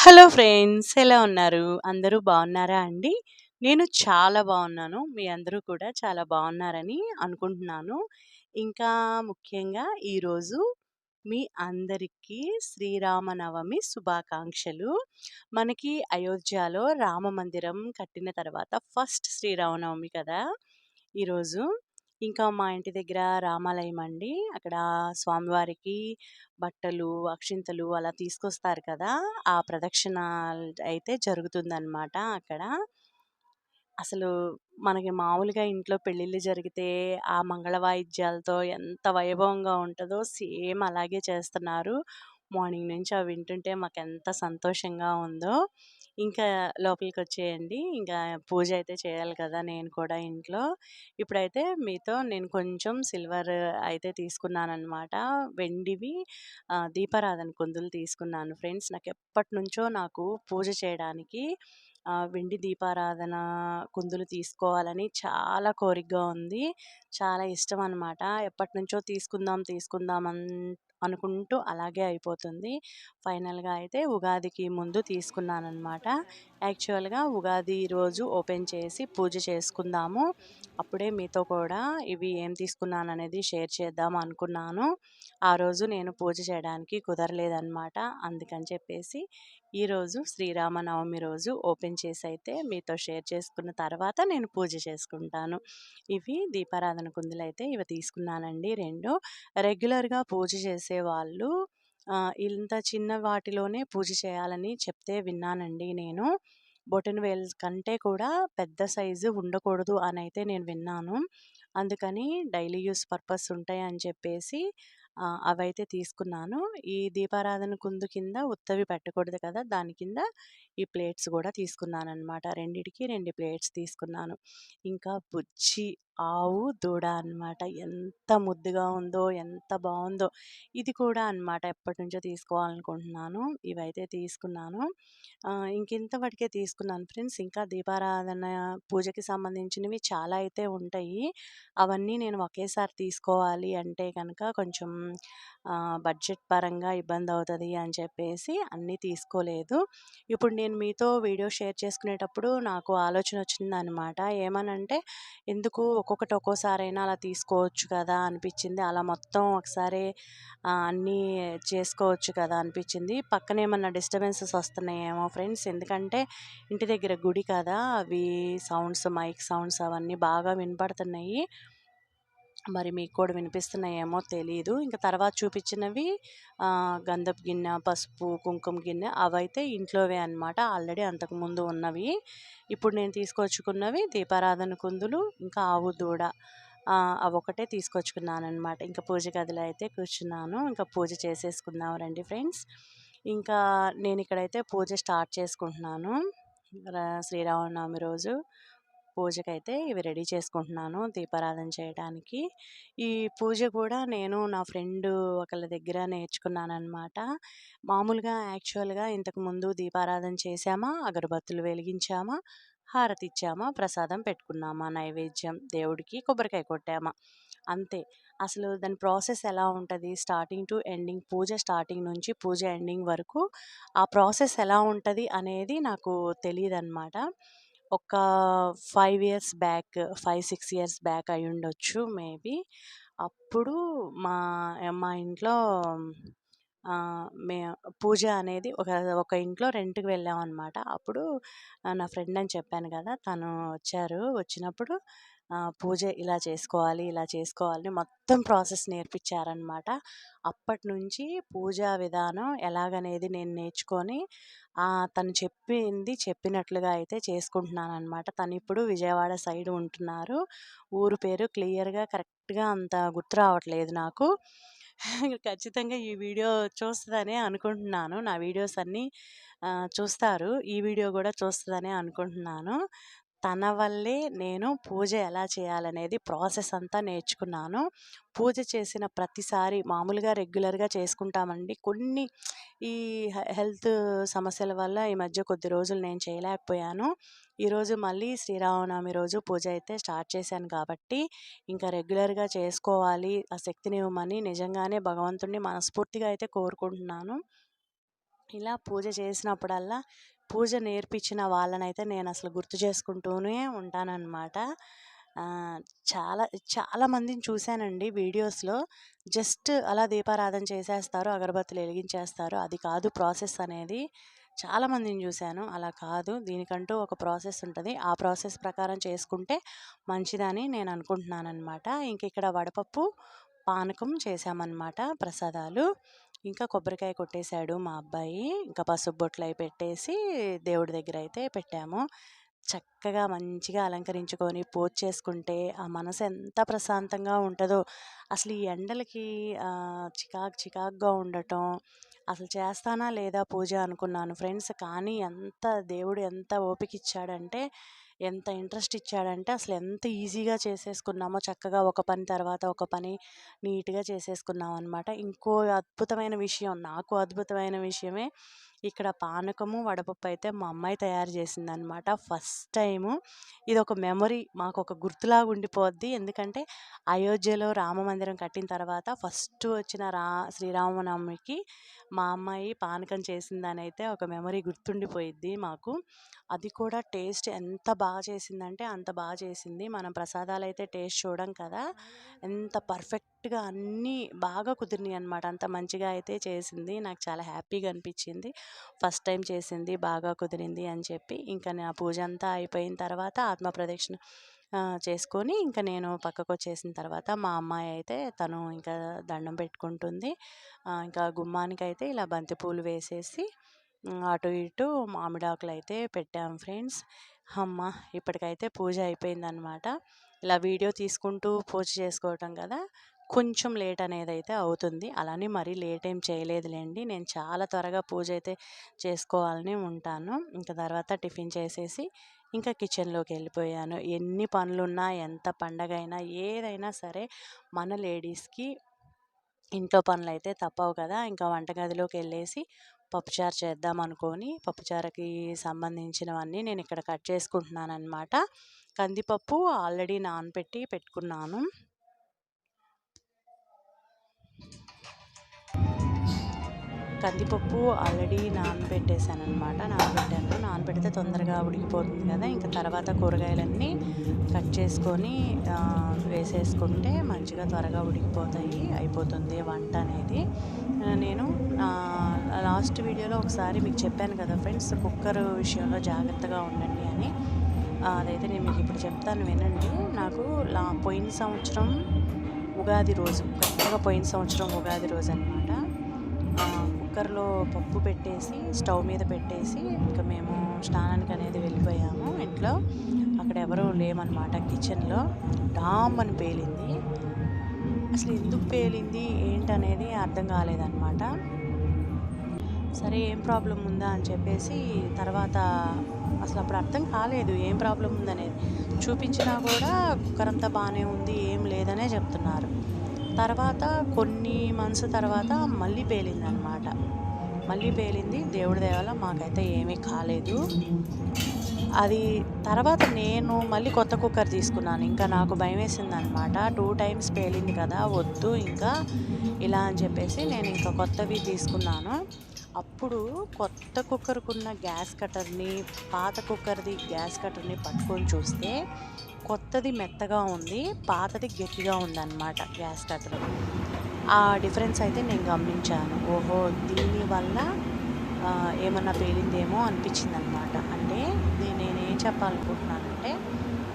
Hello friends ఎలా ఉన్నారు? అందరూ బాగున్నారా అండి? నేను చాలా బాగున్నాను. మీ అందరూ కూడా చాలా బాగున్నారని అనుకుంటున్నాను. ఇంకా ముఖ్యంగా ఈరోజు మీ అందరికీ శ్రీరామనవమి శుభాకాంక్షలు. మనకి అయోధ్యలో రామ మందిరం కట్టిన తర్వాత ఫస్ట్ శ్రీరామనవమి కదా! ఈరోజు. ఇంకా మా ఇంటి దగ్గర రామాలయం అండి. అక్కడ స్వామివారికి బట్టలు, అక్షింతలు అలా తీసుకొస్తారు కదా! ఆ ప్రదక్షిణ అయితే జరుగుతుందనమాట అక్కడ. అసలు మనకి మామూలుగా ఇంట్లో పెళ్ళిళ్ళు జరిగితే ఆ మంగళ వాయిద్యాలతో ఎంత వైభవంగా ఉంటదో సేమ్ అలాగే చేస్తున్నారు. మార్నింగ్ నుంచి అవి వింటుంటే మాకెంత సంతోషంగా ఉందో. ఇంకా లోపలికొచ్చేయండి. ఇంకా పూజ అయితే చేయాలి కదా నేను కూడా ఇంట్లో. ఇప్పుడైతే మీతో నేను కొంచెం సిల్వర్ అయితే తీసుకున్నానమాట వెండివి దీపారాధన కుందులు తీసుకున్నాను ఫ్రెండ్స్. నాకు ఎప్పటినుంచో నాకు పూజ చేయడానికి వెండి దీపారాధన కుందులు తీసుకోవాలని చాలా కోరికగా ఉంది. చాలా ఇష్టం అనమాట. ఎప్పటినుంచో తీసుకుందాం, తీసుకుందాం అన్ అనుకుంటూ అలాగే అయిపోతుంది. ఫైనల్‌గా అయితే ఉగాదికి ముందు తీసుకున్నానమాట యాక్చువల్‌గా ఉగాది రోజు ఓపెన్ చేసి పూజ చేసుకుందాము. అప్పుడే మీతో కూడా ఇవి ఏం తీసుకున్నాను అనేది షేర్ చేద్దాం అనుకున్నాను. ఆ రోజు నేను పూజ చేయడానికి కుదరలేదనమాట. అందుకని చెప్పేసి ఈరోజు శ్రీరామనవమి రోజు ఓపెన్ చేసి అయితే మీతో షేర్ చేసుకున్న తర్వాత నేను పూజ చేసుకుంటాను. ఇవి దీపారాధన కుందులైతే ఇవి తీసుకున్నానండి రెండు రెగ్యులర్‌గా పూజ చేసేవాళ్ళు ఇంత చిన్న వాటిలోనే పూజ చేయాలని చెప్తే విన్నానండి నేను. బొటనవేలు కంటే కూడా పెద్ద సైజు ఉండకూడదు అని అయితే నేను విన్నాను. అందుకని డైలీ యూస్ పర్పస్ ఉంటాయని చెప్పేసి అవైతే తీసుకున్నాను. ఈ దీపారాధన కుందు కింద ఉత్తవి పెట్టకూడదు కదా! దాని కింద ఈ ప్లేట్స్ కూడా తీసుకున్నాను అనమాట రెండిటికి రెండు ప్లేట్స్ తీసుకున్నాను. ఇంకా బుజ్జి ఆవు, దూడ అనమాట. ఎంత ముద్దుగా ఉందో, ఎంత బాగుందో ఇది కూడా అనమాట ఎప్పటినుంచో తీసుకోవాలనుకుంటున్నాను. ఇవైతే తీసుకున్నాను. ఆహ్, ఇంకింత తీసుకున్నాను ఫ్రెండ్స్. ఇంకా దీపారాధన పూజకి సంబంధించినవి చాలా అయితే ఉంటాయి. అవన్నీ నేను ఒకేసారి తీసుకోవాలి అంటే కనుక కొంచెం బడ్జెట్ పరంగా ఇబ్బంది అవుతుంది అని చెప్పేసి అన్నీ తీసుకోలేదు. ఇప్పుడు నేను మీతో వీడియో షేర్ చేసుకునేటప్పుడు నాకు ఆలోచన వచ్చిందనమాట. ఏమనంటే ఎందుకు ఒక్కొక్కటి ఒక్కోసారైనా అలా తీసుకోవచ్చు కదా! అనిపించింది అలా మొత్తం ఒకసారి అన్నీ చేసుకోవచ్చు కదా! అనిపించింది పక్కన ఏమన్నా డిస్టర్బెన్సెస్ వస్తున్నాయేమో ఫ్రెండ్స్. ఎందుకంటే ఇంటి దగ్గర గుడి కదా! అవి సౌండ్స్ మైక్ సౌండ్స్ అవన్నీ బాగా వినపడుతున్నాయి. మరి మీకు కూడా వినిపిస్తున్నాయేమో తెలియదు ఇంకా తర్వాత చూపించినవి ఆహ్, గంధపు గిన్నె, పసుపు, కుంకుమ గిన్నె అవైతే ఇంట్లోవే అనమాట. ఆల్రెడీ అంతకుముందు ఉన్నవి. ఇప్పుడు నేను తీసుకొచ్చుకున్నవి దీపారాధన కుందులు, ఇంకా ఆవు, దూడ ఆహ్, అవొకటే తీసుకొచ్చుకున్నాననమాట. ఇంకా పూజ గదిలో అయితే కూర్చున్నాను. ఇంకా పూజ చేసేసుకుందాం రండి ఫ్రెండ్స్. ఇంకా నేను ఇక్కడైతే పూజ స్టార్ట్ చేసుకుంటున్నాను. శ్రీరామనవమి రోజు పూజకైతే ఇవి రెడీ చేసుకుంటున్నాను దీపారాధన చేయడానికి. ఈ పూజ కూడా నేను నా ఫ్రెండ్ ఒకళ్ళ దగ్గర నేర్చుకున్నాననమాట. మామూలుగా యాక్చువల్‌గా ఇంతకుముందు దీపారాధన చేశామా, అగరబత్తులు వెలిగించామా, హారతి ఇచ్చామా ప్రసాదం పెట్టుకున్నామా, నైవేద్యం దేవుడికి కొబ్బరికాయ కొట్టామా అంతే. అసలు దాని ప్రాసెస్ ఎలా ఉంటుంది starting to ending puja starting నుంచి పూజ ఎండింగ్ వరకు ఆ ప్రాసెస్ ఎలా ఉంటుంది అనేది నాకు తెలియదు అనమాట ఒక five years back 5, 6 years back అయి ఉండొచ్చు మేబీ. అప్పుడు మా మా ఇంట్లో మే పూజ అనేది ఒక ఒక ఇంట్లో రెంట్‌కి వెళ్ళామనమాట. అప్పుడు నా ఫ్రెండ్ అని చెప్పాను కదా! తను వచ్చారు. వచ్చినప్పుడు పూజ ఇలా చేసుకోవాలి, ఇలా చేసుకోవాలని మొత్తం ప్రాసెస్ నేర్పిచ్చారనమాట. అప్పటినుంచి పూజా విధానం ఎలాగనేది నేను నేర్చుకొని తను చెప్పింది చెప్పినట్లుగా అయితే చేసుకుంటున్నానమాట తను ఇప్పుడు విజయవాడ సైడ్ ఉంటున్నారు. ఊరు పేరు క్లియర్‌గా కరెక్ట్‌గా అంత గుర్తు రావట్లేదు నాకు. ఖచ్చితంగా ఈ వీడియో చూస్తుందనే అనుకుంటున్నాను. నా వీడియోస్ అన్నీ చూస్తారు. ఈ వీడియో కూడా చూస్తుందనే అనుకుంటున్నాను. తన వల్లే నేను పూజ ఎలా చేయాలనేది ప్రాసెస్ అంతా నేర్చుకున్నాను. పూజ చేసిన ప్రతిసారి మామూలుగా రెగ్యులర్‌గా చేసుకుంటామండి. కొన్ని ఈ హెల్త్ సమస్యల వల్ల ఈ మధ్య కొద్ది రోజులు నేను చేయలేకపోయాను. ఈరోజు మళ్ళీ శ్రీరామనవమి రోజు పూజ అయితే స్టార్ట్ చేశాను కాబట్టి, ఇంకా రెగ్యులర్‌గా చేసుకోవాలి. ఆ శక్తిని ఇవ్వమని నిజంగానే భగవంతుడిని మనస్ఫూర్తిగా అయితే కోరుకుంటున్నాను. ఇలా పూజ చేసినప్పుడల్లా పూజ నేర్పించిన వాళ్ళనైతే నేను అసలు గుర్తు చేసుకుంటూనే ఉంటానన్నమాట. చాలా చాలామందిని చూశానండి వీడియోస్లో. జస్ట్ అలా దీపారాధన చేసేస్తారు అగరబత్తులు వెలిగించేస్తారు అది కాదు ప్రాసెస్ అనేది. చాలామందిని చూశాను అలా కాదు. దీనికంటూ ఒక ప్రాసెస్ ఉంటుంది. ఆ ప్రాసెస్ ప్రకారం చేసుకుంటే మంచిదని నేను అనుకుంటున్నాను అనమాట ఇంక ఇక్కడ వడపప్పు పానకం చేశామన్నమాట ప్రసాదాలు. ఇంకా కొబ్బరికాయ కొట్టేశాడు మా అబ్బాయి. ఇంకా పసుపు బొట్లు అవి పెట్టేసి దేవుడి దగ్గర అయితే పెట్టాము. చక్కగా మంచిగా అలంకరించుకొని పూజ చేసుకుంటే ఆ మనసు ఎంత ప్రశాంతంగా ఉంటుందో. అసలు ఈ ఎండలకి చికాక్ చికాకు చికాకుగా ఉండటం అసలు చేస్తానా లేదా పూజ అనుకున్నాను ఫ్రెండ్స్. కానీ ఎంత దేవుడు ఎంత ఓపిక ఇచ్చాడంటే ఎంత ఇంట్రెస్ట్ ఇచ్చాడంటే అసలు ఎంత ఈజీగా చేసేసుకున్నామో చక్కగా ఒక పని తర్వాత ఒక పని నీట్గా చేసేసుకున్నాం అనమాట ఇంకో అద్భుతమైన విషయం నాకు అద్భుతమైన విషయమే ఇక్కడ పానకము వడపప్పు అయితే మా అమ్మాయి తయారు చేసిందనమాట ఫస్ట్ టైము ఇది ఒక మెమొరీ మాకు ఒక గుర్తులాగా ఉండిపోద్ది. ఎందుకంటే అయోధ్యలో రామ మందిరం కట్టిన తర్వాత ఫస్ట్ వచ్చిన రా శ్రీరామనవమికి మా అమ్మాయి పానకం చేసిందని అయితే ఒక మెమరీ గుర్తుండిపోయిద్ది మాకు. అది కూడా టేస్ట్ ఎంత బాగా బాగా చేసిందంటే అంత బాగా చేసింది. మనం ప్రసాదాలు అయితే టేస్ట్ చూడం కదా! ఎంత పర్ఫెక్ట్గా అన్నీ బాగా కుదిరినాయి అనమాట అంత మంచిగా అయితే చేసింది. నాకు చాలా హ్యాపీగా అనిపించింది. ఫస్ట్ టైం చేసింది బాగా కుదిరింది అని చెప్పి ఇంకా నా పూజ అంతా అయిపోయిన తర్వాత ఆత్మ ప్రదక్షిణ చేసుకొని ఇంకా నేను పక్కకు వచ్చేసిన తర్వాత మా అమ్మాయి అయితే తను ఇంకా దండం పెట్టుకుంటుంది. ఇంకా గుమ్మానికి అయితే ఇలా బంతిపూలు వేసేసి అటు ఇటు మామిడాకులు అయితే పెట్టాం ఫ్రెండ్స్. అమ్మ! ఇప్పటికైతే పూజ అయిపోయిందనమాట ఇలా వీడియో తీసుకుంటూ పూజ చేసుకోవటం కదా! కొంచెం లేట్ అనేది అయితే అవుతుంది. అలానే మరీ లేట్ ఏం చేయలేదులేండి. నేను చాలా త్వరగా పూజ అయితే చేసుకోవాలని ఉంటాను. ఇంకా తర్వాత టిఫిన్ చేసేసి ఇంకా కిచెన్లోకి వెళ్ళిపోయాను. ఎన్ని పనులున్నా ఎంత పండగ అయినా ఏదైనా సరే మన లేడీస్కి ఇంట్లో పనులు అయితే తప్పవు కదా! ఇంకా వంటగదిలోకి వెళ్ళేసి పప్పుచారు చేద్దాం అనుకొని పప్పుచారుకి సంబంధించినవన్నీ నేను ఇక్కడ కట్ చేసుకుంటున్నాను అనమాట కందిపప్పు ఆల్రెడీ నానబెట్టి పెట్టుకున్నాను. కందిపప్పు ఆల్రెడీ నానబెట్టేశాను అనమాట నానబెట్టాను. నానబెడితే తొందరగా ఉడికిపోతుంది కదా. ఇంకా తర్వాత కూరగాయలన్నీ కట్ చేసుకొని వేసేసుకుంటే మంచిగా త్వరగా ఉడికిపోతాయి అయిపోతుంది వంట అనేది. నేను లాస్ట్ వీడియోలో ఒకసారి మీకు చెప్పాను కదా ఫ్రెండ్స్ కుక్కర్ విషయంలో జాగ్రత్తగా ఉండండి అని. అదైతే నేను మీకు ఇప్పుడు చెప్తాను వినండి. నాకు లా పోయిన సంవత్సరం ఉగాది రోజు కరెక్ట్గా పోయిన సంవత్సరం ఉగాది రోజు అనమాట కుక్కర్లో పప్పు పెట్టేసి స్టవ్ మీద పెట్టేసి ఇంకా మేము స్నానానికి అనేది వెళ్ళిపోయాము. ఇంట్లో అక్కడ ఎవరూ లేమన్నమాట కిచెన్లో డామ్ అని పేలింది. అసలు ఎందుకు పేలింది ఏంటనేది అర్థం కాలేదన్నమాట. సరే ఏం ప్రాబ్లం ఉందా అని చెప్పేసి తర్వాత అసలు అప్పుడు అర్థం కాలేదు ఏం ప్రాబ్లం ఉందనేది. చూపించినా కూడా కుక్కర్ అంతా బాగానే ఉంది ఏం లేదనే చెప్తున్నారు. తర్వాత కొన్ని మంత్స్ తర్వాత మళ్ళీ పేలింది అనమాట మళ్ళీ పేలింది దేవుడి దేవాల మాకైతే ఏమీ కాలేదు. అది తర్వాత నేను మళ్ళీ కొత్త కుక్కర్ తీసుకున్నాను. ఇంకా నాకు భయం వేసింది అనమాట టూ టైమ్స్ పేలింది కదా వద్దు ఇంకా ఇలా అని చెప్పేసి నేను ఇంకా కొత్తవి తీసుకున్నాను. అప్పుడు కొత్త కుక్కర్కున్న గ్యాస్ కట్టర్ని పాత కుక్కర్ది గ్యాస్ కట్టర్ని పట్టుకొని చూస్తే కొత్తది మెత్తగా ఉంది పాతది గట్టిగా ఉందన్నమాట గ్యాస్ కట్టర్ ఆ డిఫరెన్స్ అయితే నేను గమనించాను. ఓహో దీనివల్ల ఏమన్నా పేలిందేమో అనిపించింది అనమాట చెప్పాలనుకుంటున్నానంటే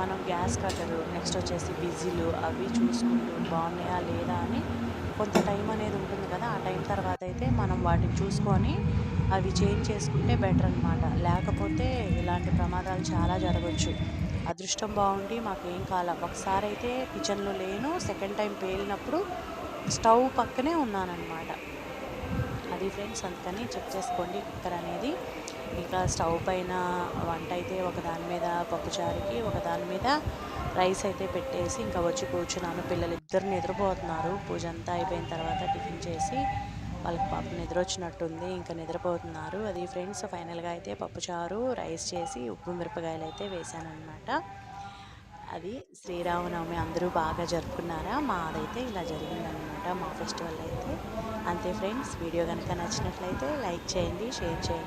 మనం గ్యాస్ కట్టరు నెక్స్ట్ వచ్చేసి బిజీలు అవి చూసుకుంటూ బాగున్నాయా లేదా అని కొంత టైం అనేది ఉంటుంది కదా ఆ టైం తర్వాత అయితే మనం వాటిని చూసుకొని అవి చేంజ్ చేసుకుంటే బెటర్ అనమాట లేకపోతే ఇలాంటి ప్రమాదాలు చాలా జరగవచ్చు అదృష్టం బాగుండి మాకు ఏం కాల ఒకసారి అయితే కిచెన్లో లేను సెకండ్ టైం పేలినప్పుడు స్టవ్ పక్కనే ఉన్నానన్నమాట. అది ఫ్రెండ్స్ అందుకని చెక్ చేసుకోండి కుక్కర్ అనేది. ఇంకా స్టవ్ పైన వంట అయితే ఒకదాని మీద పప్పుచారుకి ఒకదాని మీద రైస్ అయితే పెట్టేసి ఇంకా వచ్చి కూర్చున్నాను. పిల్లలు ఇద్దరు నిద్రపోతున్నారు. పూజ అంతా అయిపోయిన తర్వాత టిఫిన్ చేసి వాళ్ళకి పాప నిద్ర వచ్చినట్టుంది ఇంకా నిద్రపోతున్నారు. అది ఫ్రెండ్స్ ఫైనల్గా అయితే పప్పుచారు రైస్ చేసి ఉప్పు మిరపకాయలు అయితే వేశానమాట అది శ్రీరామనవమి అందరూ బాగా జరుపుకున్నారా? మాదైతే ఇలా జరిగిందనమాట మా ఫెస్టివల్ అయితే. అంతే ఫ్రెండ్స్ వీడియో కనుక నచ్చినట్లయితే లైక్ చేయండి షేర్ చేయండి.